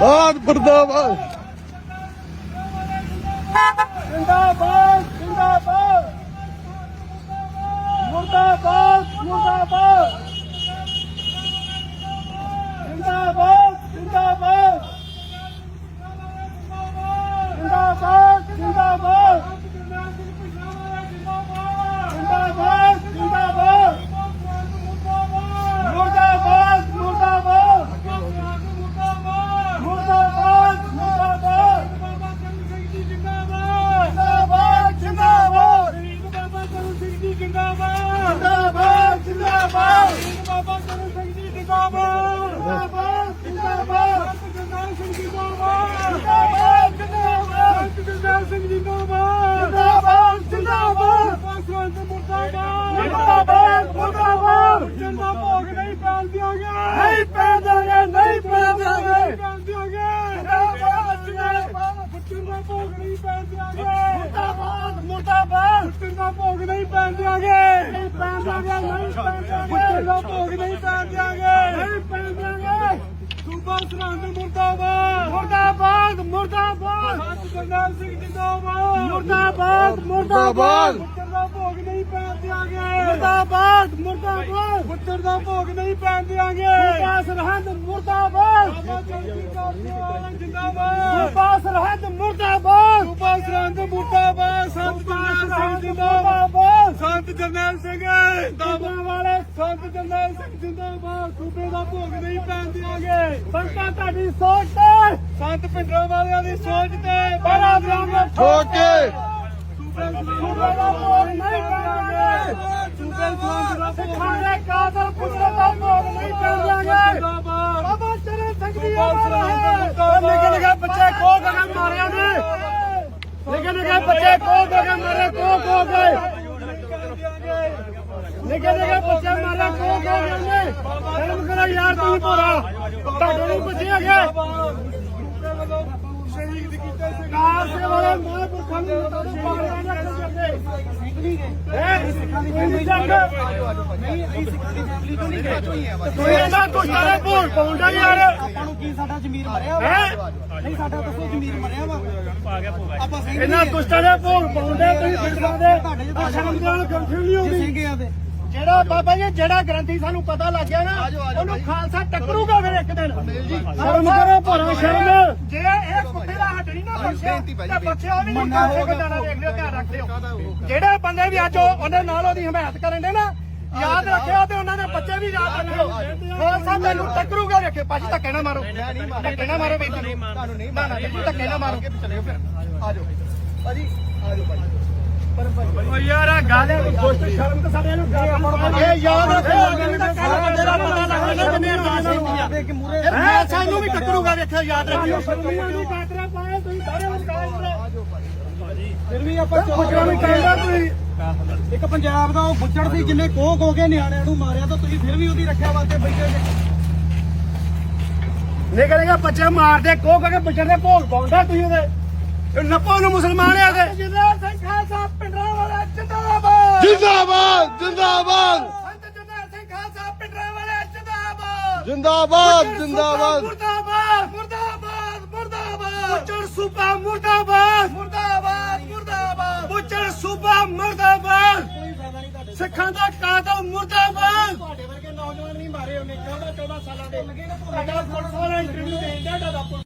ਬਾਦ ਮੁਰਦਾਬਾਦ ਜਿੰਦਾਬਾਦ ਜਿੰਦਾਬਾਦ ਮੁਰਦਾਬਾਦ ਮੁਰਦਾਬਾਦ ਜਿੰਦਾਬਾਦ ਜਿੰਦਾਬਾਦ ਜਿੰਦਾਬਾਦ ਜਿੰਦਾਬਾਦ ਜਿੰਦਾਬਾਦ ਜਿੰਦਾਬਾਦ ਮੁਰਦਾਬਾਦ ਮੁਰਦਾਬਾਦ ਮੁਰਦਾਬਾਦ ਜਿੰਦਾਬਾਦ ਜਿੰਦਾਬਾਦ ਜਿੰਦਾਬਾਦ ਜਿੰਦਾਬਾਦ ਬਾਬਾ ਕਰੂ ਸਿੰਘ ਜੀ ਜਿੰਦਾਬਾਦ ਜਿੰਦਾਬਾਦ ਜਿੰਦਾਬਾਦ ਜਿੰਦਾਬਾਦ ਜਿੰਦਾਬਾਦ ਜਿੰਦਾਬਾਦ ਸਿੰਘ ਜਿੰਦਾਬਾਦ ਜਿੰਦਾਬਾਦ ਜਿੰਦਾਬਾਦ ਪਾਸਵਾਨ ਮੁਰਦਾਬਾਦ ਮੁਰਦਾਬਾਦ ਮੁਰਦਾਬਾਦ ਜਿੰਦਾ ਭੋਗ ਨਹੀਂ ਪੈਣ ਦਿਆਂਗੇ ਨਹੀਂ ਪੈਣ ਦਿਆਂਗੇ ਨਹੀਂ ਪੈਣ ਦਿਆਂਗੇ ਪੈਣ ਦਿਆਂਗੇ ਜਿੰਦਾਬਾਦ ਜਿੰਦਾਬਾਦ ਪੁੱਤਰ ਦਾ ਭੋਗ ਨਹੀਂ ਪੈਣ ਦਿਆਂਗੇ ਮੁਰਦਾਬਾਦ ਮੁਰਦਾਬਾਦ ਪੁੱਤਰ ਦਾ ਭੋਗ ਨਹੀਂ ਪੈਣ ਦਿਆਂਗੇ ਨਹੀਂ ਪੈਣ ਦਿਆਂਗੇ ਨਹੀਂ ਪੈਣ ਦਿਆਂਗੇ ਭੋਗ ਨਹੀਂ ਪੈਣ ਦਿਆਂਗੇ ਸੂਬਾ ਸਰਹੰਦ ਮੁਰਦਾਬਾਦ। ਮੁਰਦਾਬਾਦ ਮੁਰਦਾਬਾਦ। ਸਤ ਜਰਨੈਲ ਸਿੰਘ ਜਿੰਦਾਬਾਦ। ਮੁਰਦਾਬਾਦ ਮੁਰਦਾਬਾਦ। ਪੁੱਤਰ ਦਾ ਭੋਗ ਨਹੀਂ ਪੈਣ ਦਿਆਂਗੇ। ਮੁਰਦਾਬਾਦ ਮੁਰਦਾਬਾਦ। ਪੁੱਤਰ ਦਾ ਭੋਗ ਨਹੀਂ ਪੈਣ ਦਿਆਂਗੇ। ਸੂਬਾ ਸਰਹੰਦ ਮੁਰਦਾਬਾਦ। ਬਾਬਾ ਚੌਧਰੀ ਕਾਰਜਵਾਲਾ ਜਿੰਦਾਬਾਦ। ਸੂਬਾ ਸਰਹੰਦ ਮੁਰਦਾਬਾਦ। ਸੂਬਾ ਸਰਹੰਦ ਮੁਰਦਾਬਾਦ ਸੰਤ ਜਰਨੈਲ ਸਿੰਘ ਜਿੰਦਾਬਾਦ ਸੰਤ ਜਰਨੈਲ ਸਿੰਘ ਜਿੰਦਾਬਾਦ। ਵਾਲੇ ਸੰਤ ਜਰਨੈਲ ਸਿੰਘ ਜਿੰਦਾਬਾਦ। ਸੂਬੇ ਦਾ ਪੈਣ ਦਿਆਂਗੇ। ਸੰਤਾਂ ਤੁਹਾਡੀ ਸੋਚ ਤੇ ਸੰਤ ਪਿੰਡਰਾਂ ਵਾਲਿਆਂ ਦੀ ਸੋਚ ਤੇ ਬੜਾ ਦਿਆਂਗੇ ਠੋਕ ਕੇ ਸੂਬੇ ਦਾ ਭੋਗ ਨਹੀਂ ਪੈਣਗੇ। ਸੂਬੇ ਦਾ ਸਿੱਖਾਂ ਦੇ ਕਾਤਲ ਪੁੱਤਰ ਦਾ ਭੋਗ ਨਹੀਂ ਪੈਣਗੇ। ਬਾਬਾ ਚਰਨ ਸਿੰਘ ਦੀ ਅਮਰ ਹੈ ਨਿੱਕੇ ਨਿੱਕੇ ਬੱਚੇ ਖੋ ਕੇ ਮਾਰਿਆ ਨੇ। ਨਿੱਕੇ ਨਿੱਕੇ ਬੱਚੇ ਖੋ ਕੇ ਮਾਰੇ ਖੋ ਖੋ ਕੇ। ਨਿੱਕੇ ਨਿੱਕੇ ਬੱਚੇ ਮਾਰੇ ਖੋ ਖੋ ਕੇ ਨੇ ਸ਼ਰਮ ਕਰੋ ਯਾਰ ਤੁਸੀਂ ਭੋਰਾ। ਤੁਹਾਡੇ ਨੂੰ ਬੱਚੇ ਕੀਤੇ ਸੀ ਕਾਰ ਸੇ ਵਾਲੇ ਮਹਾਂਪੁਰਖਾਂ ਨੂੰ ਤੁਹਾਨੂੰ ਪਾਗਲਾਂ ਨੇ ਕਰਦੇ। ਹੈ? ਸਿੱਖਾਂ ਦੀ ਫੈਮਿਲੀ ਨਹੀਂ ਅਸੀਂ ਸਿੱਖਾਂ ਦੀ ਫੈਮਿਲੀ ਤੋਂ ਨਹੀਂ ਗਏ ਤੁਸੀਂ ਇਹਨਾਂ ਦੁਸ਼ਟਾਂ ਦੇ ਭੋਲ ਪਾਉਂਦਾ ਯਾਰ। ਆਪਾਂ ਨੂੰ ਕੀ ਸਾਡਾ ਜ਼ਮੀਰ ਮਰਿਆ ਵਾ? ਹੈ? ਨਹੀਂ ਸਾਡਾ ਦੱਸੋ ਜ਼ਮੀਰ ਮਰਿਆ ਵਾ। ਆਪਾਂ ਸਿੰਘ ਇਹਨਾਂ ਦੁਸ਼ਟਾਂ ਦੇ ਭੋਲ ਪਾਉਂਦੇ ਤੁਸੀਂ ਫਿਰਦਾ ਦੇ ਆ ਸ਼ਰਮ ਨਾਲ ਕੰਫਿਊਜ਼ ਨਹੀਂ ਆ ਤੇ। ਜਿਹੜਾ ਬਾਬਾ ਜੀ ਜਿਹੜਾ ਗ੍ਰੰਥੀ ਸਾਨੂੰ ਪਤਾ ਲੱਗ ਗਿਆ ਨਾ ਉਹਨੂੰ ਖਾਲਸਾ ਟੱਕਰੂਗਾ ਫਿਰ ਇੱਕ ਦਿਨ। ਸ਼ਰਮ ਕਰੋ ਭਰਾ ਸ਼ਰਮ ਜੇ। ਇਹ ਕੁੱਤੇ ਦਾ ਹੱਟ ਨਹੀਂ ਨਾ ਬਖਸ਼ਿਆ ਤੇ ਬਖਸ਼ਿਆ ਵੀ ਨਹੀਂ ਖਾਲਸੇ ਕੋ ਜਾਣਾ ਦੇਖ ਲਿਓ ਧਿਆਨ ਰੱਖਿਓ। ਜਿਹੜੇ ਬੰਦੇ ਵੀ ਅੱਜ ਉਹ- ਉਹਦੇ ਨਾਲ ਉਹਦੀ ਹਮਾਇਤ ਕਰਨ ਦੇ ਨਾ ਯਾਦ ਰੱਖਿਓ ਤੇ ਉਹਨਾਂ ਦੇ ਬੱਚੇ ਵੀ ਯਾਦ ਰੱਖਿਓ। ਖਾਲਸਾ ਤੈਨੂੰ ਟੱਕਰੂਗਾ ਵੇਖੇ ਭਾਜੀ ਧੱਕੇ ਨਾ ਮਾਰੋ। ਧੱਕੇ ਨਾ ਮਾਰੋ ਬਈ ਤੁਹਾਨੂੰ ਨਹੀਂ ਨਾ। ਨਾ ਧੱਕੇ ਨਾ ਮਾਰੋ। ਚਲਿਓ ਫਿਰ। ਆ ਗੱਲ ਦੋਸਤ ਸ਼ਰਮ ਤਾਂ ਸਾਡੇ ਨੂੰ ਇਹ ਯਾਦ ਰੱਖਿਓ ਤੇਰਾ ਪਤਾ ਲੱਗਣਾ ਕਿੰਨੇ ਮਾਰਦੇ ਦੇ ਕੇ ਮੂਰੇ ਹੈ ਸਾਨੂੰ ਵੀ ਟੱਕਰੂਗਾ ਵੇਖਿਓ ਯਾਦ ਰੱਖਿਓ। ਸ਼ਰਮੀਆਂ ਦੀ ਕਾਤਰਾ ਪਾਏ ਤੁਸੀਂ ਸਾਰੇ ਫਿਰ ਵੀ ਆਪਾਂ ਪੁੱਛਣਾ ਨਹੀਂ ਚਾਹੀਦਾ ਤੁਸੀਂ ਇੱਕ ਪੰਜਾਬ ਦਾ ਉਹ ਬੁੱਚੜ ਸੀ ਜਿੰਨੇ ਕੋਹ ਖੋ ਕੇ ਨਿਆਣਿਆਂ ਨੂੰ ਮਾਰਿਆ ਤਾਂ ਤੁਸੀਂ ਫਿਰ ਵੀ ਉਹਦੀ ਰੱਖਿਆ ਵਾਸਤੇ ਬੈਠੇ ਜੇ ਨਿਕਲ ਗਿਆ ਬੱਚੇ ਮਾਰਦੇ ਕੋ ਕੇ ਬੱਚੇ ਦੇ ਭੋਗ ਪਾਉਂਦਾ ਤੁਸੀਂ ਉਹਦੇ। ਨੱਪੋ ਨੂੰ ਮੁਸਲਮਾਨ ਆ ਗਏ ਜਰਨੈਲ ਸਿੰਘ ਖਾਲਸਾ ਪਿੰਡਰਾਂ ਜਿੰਦਾਬਾਦ ਜਿੰਦਾਬਾਦ। ਜਿੰਦਾਬਾਦ ਸੰਤ ਜਰਨੈਲ ਸਿੰਘ ਖਾਲਸਾ ਪਿੰਡਰਾਂ ਵਾਲਾ ਜਿੰਦਾਬਾਦ। ਜਿੰਦਾਬਾਦ ਜਿੰਦਾਬਾਦ। ਮੁਰਦਾਬਾਦ ਮੁਰਦਾਬਾਦ ਮੁਰਦਾਬਾਦ। ਬੁੱਚੜ ਸੂਬਾ ਮੁਰਦਾਬਾਦ। ਮੁਰਦਾਬਾਦ ਮੁਰਦਾਬਾਦ। ਬੁੱਚੜ ਸੂਬਾ ਮੁਰਦਾਬਾਦ। ਸਿੱਖਾਂ ਦਾ ਕਾਤਲ ਮੁਰਦਾਬਾਦ। ਤੁਹਾਡੇ ਵਰਗੇ ਨੌਜਵਾਨ ਨਹੀਂ ਮਾਰੇ ਉਹਨੇ 14 14 ਸਾਲਾਂ ਦੇ। ਸਾਡਾ ਪੁਲਿਸ ਵਾਲਾ ਇੰਟਰਵਿਊ ਦੇਣ ਦਾ ਤੁਹਾਡਾ